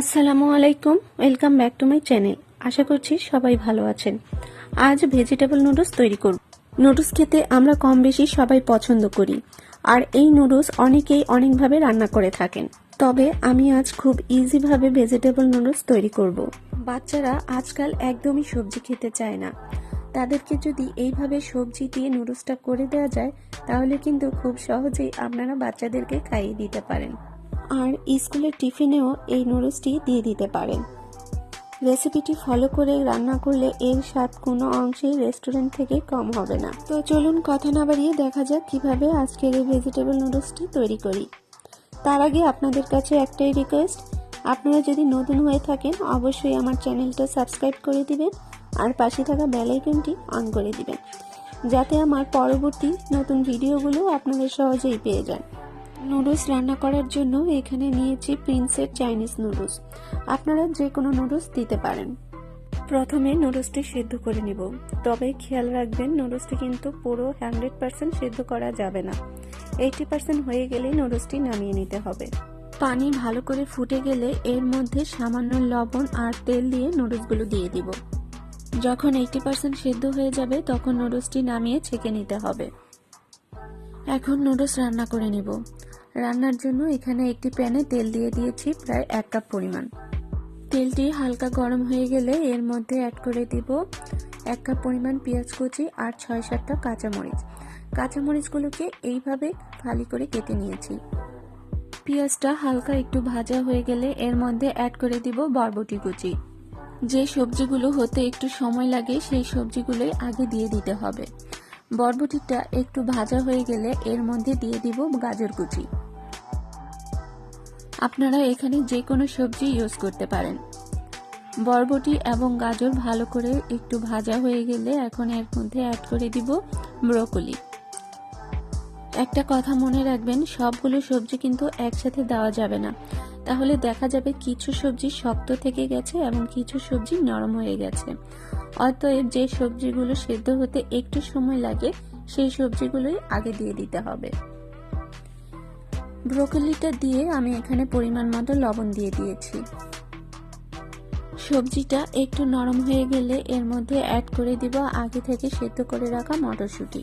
আসসালামু আলাইকুম welcome back to my channel আশা করছি সবাই ভালো আছেন। আজ ভেজিটেবল নুডলস তৈরি করব। নুডলস খেতে আমরা কম বেশি সবাই পছন্দ করি, আর এই নুডলস অনেকেই অনেকভাবে রান্না করে থাকেন। তবে আমি আজ খুব ইজিভাবে ভেজিটেবল নুডলস তৈরি করব। বাচ্চারা আজকাল একদমই সবজি খেতে চায় না। তাদেরকে যদি এইভাবে সবজি দিয়ে নুডলসটা করে দেওয়া যায়, তাহলে কিন্তু খুব সহজেই আপনারা বাচ্চাদেরকে খাইয়ে দিতে পারেন। আর স্কুলের টিফিনেও এই নুডলসটি দিয়ে দিতে পারেন। রেসিপিটি ফলো করে রান্না করলে এর স্বাদ কোনো অংশেই রেস্টুরেন্ট থেকে কম হবে না। তো চলুন কথা না বাড়িয়ে দেখা যাক কীভাবে আজকের এই ভেজিটেবল নুডলসটি তৈরি করি। তার আগে আপনাদের কাছে একটাই রিকোয়েস্ট আপনারা যদি নতুন হয়ে থাকেন, অবশ্যই আমার চ্যানেলটা সাবস্ক্রাইব করে দিবেন আর পাশে থাকা বেল আইকনটি অন করে দিবেন। যাতে আমার পরবর্তী নতুন ভিডিওগুলো আপনাদের সহজেই পেয়ে যান। নুডলস রান্না করার জন্য এখানে নিয়েছি প্রিন্সের চাইনিজ নুডলস। আপনারা যে কোনো নুডলস দিতে পারেন। প্রথমে নুডলসটি সেদ্ধ করে নেব। তবে খেয়াল রাখবেন নুডলসটি কিন্তু পুরো হান্ড্রেড পার্সেন্ট সেদ্ধ করা যাবে না। এইটি পার্সেন্ট হয়ে গেলে নুডলসটি নামিয়ে নিতে হবে। পানি ভালো করে ফুটে গেলে এর মধ্যে সামান্য লবণ আর তেল দিয়ে নুডলসগুলো দিয়ে দিব। যখন এইটি পার্সেন্ট সেদ্ধ হয়ে যাবে তখন নুডলসটি নামিয়ে ছেঁকে নিতে হবে। এখন নুডলস রান্না করে নিব। রান্নার জন্য এখানে একটি প্যানে তেল দিয়ে দিয়েছি প্রায় এক কাপ পরিমাণ। তেলটি হালকা গরম হয়ে গেলে এর মধ্যে অ্যাড করে দিব এক কাপ পরিমাণ পেঁয়াজ কুচি আর ছয় সাতটা কাঁচামরিচ। কাঁচামরিচগুলোকে এইভাবে ফালি করে কেটে নিয়েছি। পেঁয়াজটা হালকা একটু ভাজা হয়ে গেলে এর মধ্যে অ্যাড করে দিব বরবটি কুচি। যে সবজিগুলো হতে একটু সময় লাগে সেই সবজিগুলোই আগে দিয়ে দিতে হবে। বরবটিটা একটু ভাজা হয়ে গেলে এর মধ্যে দিয়ে দিব গাজর কুচি। আপনারা এখানে যে কোনো সবজি ইউজ করতে পারেন। বরবটি এবং গাজর ভালো করে একটু ভাজা হয়ে গেলে এখন এর মধ্যে অ্যাড করে দিব ব্রোকলি একটা কথা মনে রাখবেন, সবগুলো সবজি কিন্তু একসাথে দেওয়া যাবে না। তাহলে দেখা যাবে কিছু সবজি শক্ত থেকে গেছে এবং কিছু সবজি নরম হয়ে গেছে। অতএব যে সবজিগুলো সেদ্ধ হতে একটু সময় লাগে, সেই সবজিগুলোই আগে দিয়ে দিতে হবে। ব্রোকলিটা দিয়ে আমি এখানে পরিমাণ মতো লবণ দিয়ে দিয়েছি। সবজিটা একটু নরম হয়ে গেলে এর মধ্যে অ্যাড করে দিব আগে থেকে সেদ্ধ করে রাখা মটরশুঁটি।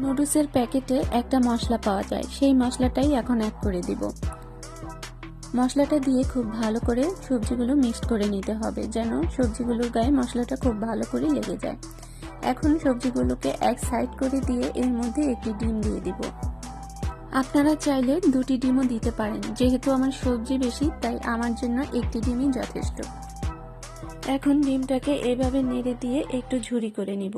নুডলসের প্যাকেটে একটা মশলা পাওয়া যায়, সেই মশলাটাই এখন অ্যাড করে দিব। মশলাটা দিয়ে খুব ভালো করে সবজিগুলো মিক্সড করে নিতে হবে, যেন সবজিগুলোর গায়ে মশলাটা খুব ভালো করে লেগে যায়। এখন সবজিগুলোকে এক সাইড করে দিয়ে এর মধ্যে একটি ডিম দিয়ে দিব। আপনারা চাইলে দুটি ডিমও দিতে পারেন, যেহেতু আমার সবজি বেশি, তাই আমার জন্য একটি ডিমই যথেষ্ট। এখন ডিমটাকে এভাবে নেড়ে দিয়ে একটু ঝুরি করে নিব।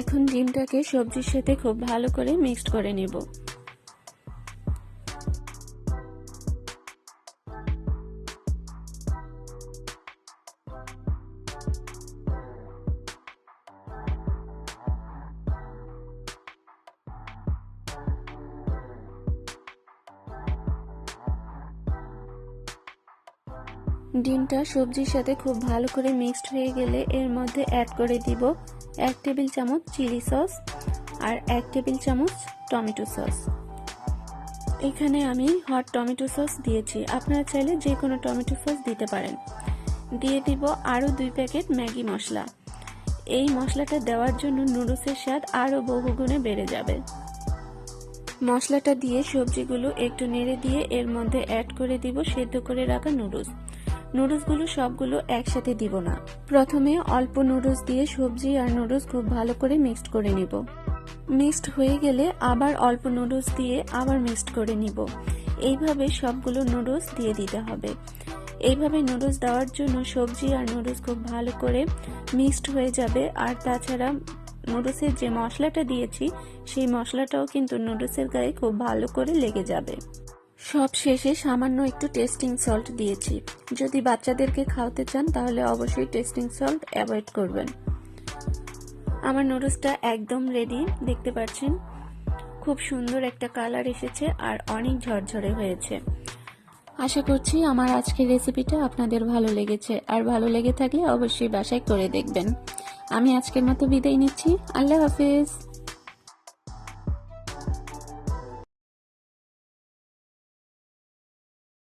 এখন ডিমটাকে সবজির সাথে খুব ভালো করে মিক্সড করে নেব। ডিমটা সবজির সাথে খুব ভালো করে মিক্সড হয়ে গেলে এর মধ্যে অ্যাড করে দিব এক টেবিল চামচ চিলি সস আর এক টেবিল চামচ টমেটো সস। এখানে আমি হট টমেটো সস দিয়েছি। আপনারা চাইলে যে কোনো টমেটো সস দিতে পারেন। দিয়ে দিব আরও দুই প্যাকেট ম্যাগি মশলা। এই মশলাটা দেওয়ার জন্য নুডলসের স্বাদ আরও বহুগুণে বেড়ে যাবে। মশলাটা দিয়ে সবজিগুলো একটু নেড়ে দিয়ে এর মধ্যে অ্যাড করে দিব সেদ্ধ করে রাখা নুডলস। নুডলসগুলো সবগুলো একসাথে দিব না। প্রথমে অল্প নুডলস দিয়ে সবজি আর নুডলস খুব ভালো করে মিক্সড করে নিব। মিক্সড হয়ে গেলে আবার অল্প নুডলস দিয়ে আবার মিক্সড করে নিব। এইভাবে সবগুলো নুডলস দিয়ে দিতে হবে। এইভাবে নুডলস দেওয়ার জন্য সবজি আর নুডলস খুব ভালো করে মিক্সড হয়ে যাবে। আর তাছাড়া নুডলসের যে মশলাটা দিয়েছি, সেই মশলাটাও কিন্তু নুডলসের গায়ে খুব ভালো করে লেগে যাবে। সব শেষে সামান্য একটু টেস্টিং সল্ট দিয়েছি। যদি বাচ্চাদেরকে খাওয়াতে চান, তাহলে অবশ্যই টেস্টিং সল্ট অ্যাভয়েড করবেন। আমার নুডলসটা একদম রেডি দেখতে পাচ্ছেন? খুব সুন্দর একটা কালার এসেছে আর অনেক ঝরঝরে হয়েছে। আশা করছি আমার আজকের রেসিপিটা আপনাদের ভালো লেগেছে। আর ভালো লেগে থাকলে অবশ্যই বাসায় করে দেখবেন। আমি আজকের মতো বিদায় নিচ্ছি। আল্লাহ হাফিজ।